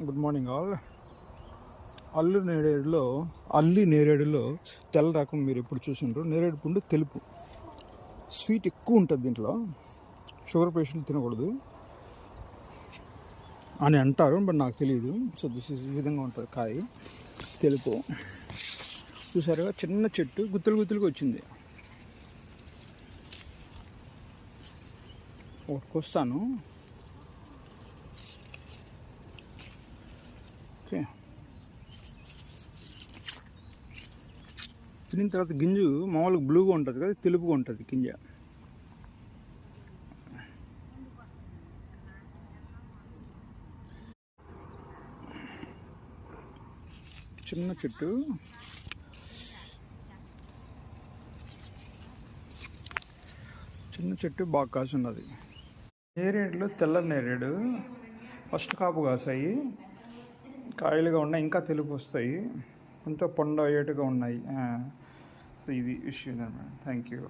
Good morning all. Allu నేరేడులో అల్లి నేరేడులో తెల్ల రకం మీరు ఎప్పుడు చూసిండ్రు నేరేడు పుండు తెలుపు. స్వీట్ ఎక్కువ ఉంటుంది దీంట్లో. షుగర్ పేషెంట్ తినకూడదు. అని అంటారు బట్ నాకు తెలియదు సో దిస్ ఈ విధంగా ఉంటుంది కాయ. తెలుపు. చూసారుగా చిన్న చెట్టు గుత్తులు గుత్తులుగా వచ్చింది. ఒకటికి వస్తాను ఓకే. తినిన తర్వాత గింజ మామూలుగా బ్లూగా ఉంటుంది కదా తెలుపుగా ఉంటుంది గింజ. చిన్న చెట్టు. చిన్న చెట్టు బాగా కాసున్నది. నేరేడులో తెల్ల నేరేడు? ఫస్ట్ కాపు కాసాయి. కాయలుగా ఉన్నాయి ఇంకా తెలుపు వస్తాయి కొంత పొండ అయ్యేట్టుగా ఉన్నాయి. సో ఇది విషయం అనమాట థ్యాంక్ యూ